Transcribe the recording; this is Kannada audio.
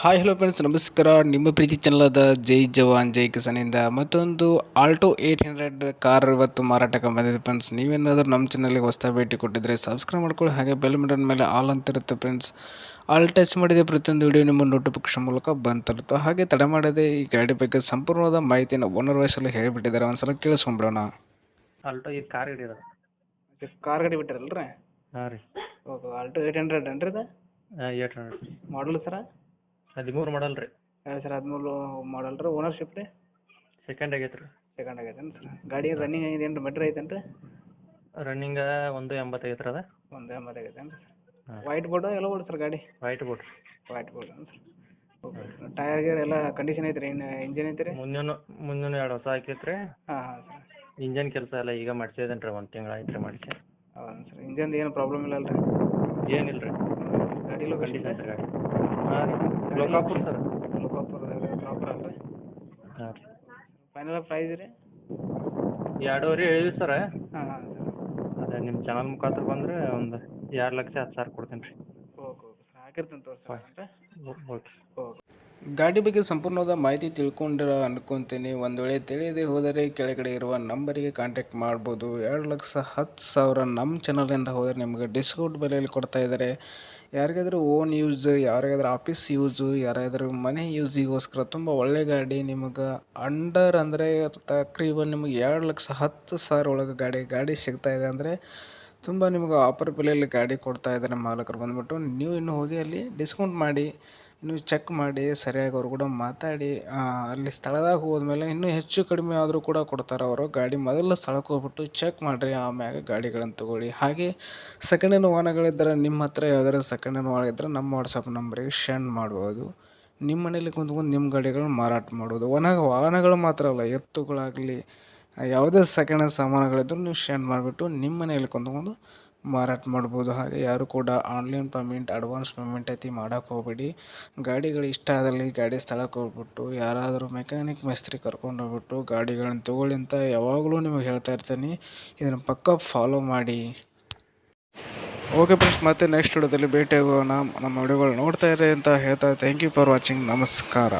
ಹಾಯ್ ಹಲೋ ಫ್ರೆಂಡ್ಸ್ ನಮಸ್ಕಾರ. ನಿಮ್ಮ ಪ್ರೀತಿ ಚಾನಲಾದ ಜೈ ಜವಾನ್ ಜೈ ಕಿಸಾನಿಂದ. ಮತ್ತೊಂದು ಆಲ್ಟೋ ಏಯ್ಟ್ ಹಂಡ್ರೆಡ್ ಕಾರ್ ಇವತ್ತು ಮಾರಾಟಕ್ಕೆ ಬಂದಿದೆ ಫ್ರೆಂಡ್ಸ್ ನೀವೇನಾದರೂ ನಮ್ಮ ಚಾನಲ್ಗೆ ಹೊಸ ಭೇಟಿ ಕೊಟ್ಟಿದ್ರೆ ಸಬ್ಸ್ಕ್ರೈಬ್ ಮಾಡ್ಕೊಳ್ಳಿ. ಹಾಗೆ ಬೆಲ್ ಬಟನ್ ಮೇಲೆ ಆಲ್ ಅಂತ ಇರುತ್ತೆ ಫ್ರೆಂಡ್ಸ್ ಆಲ್ ಟಚ್ ಮಾಡಿದೆ ಪ್ರತಿಯೊಂದು ವಿಡಿಯೋ ನಿಮ್ಮ ನೋಟಿಫಿಕೇಶನ್ ಮೂಲಕ ಬಂತಿರುತ್ತೆ. ಹಾಗೆ ತಡೆ ಮಾಡದೆ ಈ ಗಾಡಿ ಬಗ್ಗೆ ಸಂಪೂರ್ಣವಾದ ಮಾಹಿತಿನ ಓನರ್ ವಯಸ್ಸಲ್ಲಿ ಹೇಳಿಬಿಟ್ಟಿದ್ದಾರೆ. ಒಂದ್ಸಲ ಕೇಳಿಸ್ಕೊಂಬಿಡೋಣ. ಆಲ್ಟೋ ಈ ಕಾರ್ ಗಾಡಿ ಕಾರ್ ಗಾಡಿ ಬಿಟ್ಟಿರಲ್ಲ ಹಾಂ ರೀ. ಓಕೆ ಆಲ್ಟೋ ಏಯ್ಟ್ ಹಂಡ್ರೆಡ್ ಏನ್ರಿ ಇದು? ಏಯ್ಟ್ ಹಂಡ್ರೆಡ್ ಮಾಡಲ್ ಸರ? ಹದಿಮೂರು ಮಾಡಲ್ ರೀ. ಹಾಂ ಸರ್ ಹದಿಮೂರು ಮಾಡಲ್ ರೀ ಓನರ್ಶಿಪ್ ರೀ? ಸೆಕೆಂಡ್ ಆಗೈತೆ ರೀ. ಸೆಕೆಂಡ್ ಆಗೈತೇನು ಸರ್. ಗಾಡಿ ರನ್ನಿಂಗ್ ಆಗಿದೆ ಏನು ಮೀಟ್ರ್ ಐತೇನು ರೀ? ರನ್ನಿಂಗ ಒಂದು ಎಂಬತ್ತೈತೆ ರೀ ಅದ. ಒಂದು ಎಂಬತ್ತು ಆಗೈತೇನು ಸರ್. ಹಾಂ. ವೈಟ್ ಬೋರ್ಡ್ ಎಲ್ಲ ಬೋರ್ಡ್ ಸರ್ ಗಾಡಿ? ವೈಟ್ ಬೋರ್ಡ್ ರೀ white board sir? Okay tyre gear ಎಲ್ಲ ಕಂಡೀಷನ್ ಐತೆ ರೀ ಇನ್ನು ಇಂಜಿನ್ ಐತೆ ರೀ ಮುಂಜಾನೆ ಮುಂಜಾನೆ ಎರಡು ಹೊಸ ಹಾಕೈತೆ ರೀ. ಹಾಂ ಹಾಂ ಸರ್. ಇಂಜನ್ ಕೆಲಸ ಎಲ್ಲ ಈಗ ಮಾಡಿಸಿದೇನೆ ರೀ ಒಂದು ತಿಂಗಳು ಆಯ್ತು ರೀ ಮಾಡಿಸಿ. ಹೌದಾ ಸರ್. ಇಂಜನ್ದು ಏನು ಪ್ರಾಬ್ಲಮ್ ಇಲ್ಲ ಅಲ್ರಿ? ರೀ ಏನಿಲ್ಲ ರೀ ಗಾಡಿ ಲೊಕೇಶನ್ ಕಂಡೀಷನ್ ರೀ ಗಾಡಿ ಹಾಂ ರೀ ಲೋಕಾಪುರ ಸರ್. ಲೋಕಾಪುರದಾಗ ಪ್ರಾಪರ್ ಅಲ್ಲ ರೀ ಹಾಂ. ರೀ ಫೈನಲ್ ಪ್ರೈಸ್ ರೀ? ಎರಡೂವರೆ ಹೇಳಿದ್ವಿ ಸರ್. ಹಾಂ ಅದೇ ನಿಮ್ಮ ಚಾನಲ್ ಮುಖಾಂತರ ಬಂದ್ರೆ ಒಂದು ಎರಡು ಲಕ್ಷ ಹತ್ತು ಸಾವಿರ ಕೊಡ್ತೀನಿ ರೀ. ಓಕೆ ಓಕೆ ಹಾಕಿರ್ತೀನಿ ತೋರಿಸಿ ಓಕೆ. ಓಕೆ. ಗಾಡಿ ಬಗ್ಗೆ ಸಂಪೂರ್ಣವಾದ ಮಾಹಿತಿ ತಿಳ್ಕೊಂಡಿರ ಅನ್ಕೊಂತೀನಿ. ಒಂದು ವೇಳೆ ತಿಳಿಯದೆ ಹೋದರೆ ಕೆಳಗಡೆ ಇರುವ ನಂಬರಿಗೆ ಕಾಂಟ್ಯಾಕ್ಟ್ ಮಾಡ್ಬೋದು. ಎರಡು ಲಕ್ಷ ಹತ್ತು ಸಾವಿರ ನಮ್ಮ ಚಾನಲಿಂದ ಹೋದರೆ ನಿಮಗೆ ಡಿಸ್ಕೌಂಟ್ ಬೆಲೆಯಲ್ಲಿ ಕೊಡ್ತಾ ಇದ್ದಾರೆ. ಯಾರಿಗಾದರೂ ಓನ್ ಯೂಸ್, ಯಾರಿಗಾದ್ರೂ ಆಫೀಸ್ ಯೂಸು ಯಾರಾದರೂ ಮನೆ ಯೂಸಿಗೋಸ್ಕರ ತುಂಬ ಒಳ್ಳೆ ಗಾಡಿ. ನಿಮಗೆ ಅಂಡರ್ ಅಂದರೆ ತಕ್ರೀಬನ್ ನಿಮಗೆ ಎರಡು ಲಕ್ಷ ಹತ್ತು ಸಾವಿರ ಒಳಗೆ ಗಾಡಿ ಗಾಡಿ ಸಿಗ್ತಾಯಿದೆ ಅಂದರೆ ತುಂಬ ನಿಮಗೆ ಆಫರ್ ಬೆಲೆಯಲ್ಲಿ ಗಾಡಿ ಕೊಡ್ತಾ ಇದ್ದಾರೆ ಮಾಲಕರು. ಬಂದುಬಿಟ್ಟು ನೀವು ಇನ್ನು ಹೋಗಿ ಅಲ್ಲಿ ಡಿಸ್ಕೌಂಟ್ ಮಾಡಿ, ಇನ್ನು ಚೆಕ್ ಮಾಡಿ, ಸರಿಯಾಗಿ ಅವ್ರು ಕೂಡ ಮಾತಾಡಿ ಅಲ್ಲಿ ಸ್ಥಳದಾಗ ಹೋದ್ಮೇಲೆ ಇನ್ನೂ ಹೆಚ್ಚು ಕಡಿಮೆ ಆದರೂ ಕೂಡ ಕೊಡ್ತಾರೆ ಅವರು. ಗಾಡಿ ಮೊದಲು ಸ್ಥಳಕ್ಕೆ ಹೋಗ್ಬಿಟ್ಟು ಚೆಕ್ ಮಾಡಿರಿ, ಆಮ್ಯಾಗ ಗಾಡಿಗಳನ್ನು ತೊಗೊಳ್ಳಿ. ಹಾಗೆ ಸೆಕೆಂಡ್ ಹ್ಯಾಂಡ್ ವಾಹನಗಳಿದ್ದರೆ ನಿಮ್ಮ ಹತ್ರ ಯಾವ್ದಾದ್ರು ಸೆಕೆಂಡ್ ಹ್ಯಾಂಡ್ ವಾಹನ ಇದ್ದರೆ ನಮ್ಮ ವಾಟ್ಸಪ್ ನಂಬರಿಗೆ ಸೆಂಡ್ ಮಾಡ್ಬೋದು. ನಿಮ್ಮ ಮನೇಲಿ ಕುಂತ್ಕೊಂಡು ನಿಮ್ಮ ಗಾಡಿಗಳನ್ನ ಮಾರಾಟ ಮಾಡೋದು. ಒಣ ವಾಹನಗಳು ಮಾತ್ರ ಅಲ್ಲ, ಎತ್ತುಗಳಾಗಲಿ ಯಾವುದೇ ಸೆಕೆಂಡ್ ಹ್ಯಾಂಡ್ ಸಾಮಾನುಗಳಿದ್ದರೂ ನೀವು ಶೇರ್ ಮಾಡಿಬಿಟ್ಟು ನಿಮ್ಮ ಮನೆಯಲ್ಲಿ ಕುಂತ್ಕೊಂಡು ಮಾರಾಟ ಮಾಡ್ಬೋದು. ಹಾಗೆ ಯಾರು ಕೂಡ ಆನ್ಲೈನ್ ಪೇಮೆಂಟ್ ಅಡ್ವಾನ್ಸ್ ಪೇಮೆಂಟ್ ಐತಿ ಮಾಡೋಕೆ ಹೋಗ್ಬೇಡಿ. ಗಾಡಿಗಳು ಇಷ್ಟ ಆದಲ್ಲಿ ಗಾಡಿ ಸ್ಥಳಕ್ಕೆ ಹೋಗ್ಬಿಟ್ಟು ಯಾರಾದರೂ ಮೆಕ್ಯಾನಿಕ್ ಮೇಸ್ತ್ರಿ ಕರ್ಕೊಂಡು ಹೋಗ್ಬಿಟ್ಟು ಗಾಡಿಗಳನ್ನ ತೊಗೊಳ್ಳಿ ಅಂತ ಯಾವಾಗಲೂ ನಿಮಗೆ ಹೇಳ್ತಾ ಇರ್ತೀನಿ. ಇದನ್ನು ಪಕ್ಕ ಫಾಲೋ ಮಾಡಿ. ಓಕೆ ಫ್ರೆಂಡ್ಸ್ ಮತ್ತೆ ನೆಕ್ಸ್ಟ್ ವಿಡಿಯೋದಲ್ಲಿ ಭೇಟಿಯಾಗೋಣ. ನಮ್ಮ ವಿಡಿಯೋಗಳು ನೋಡ್ತಾ ಇರಿ ಅಂತ ಹೇಳ್ತಾ ಥ್ಯಾಂಕ್ ಯು ಫಾರ್ ವಾಚಿಂಗ್ ನಮಸ್ಕಾರ.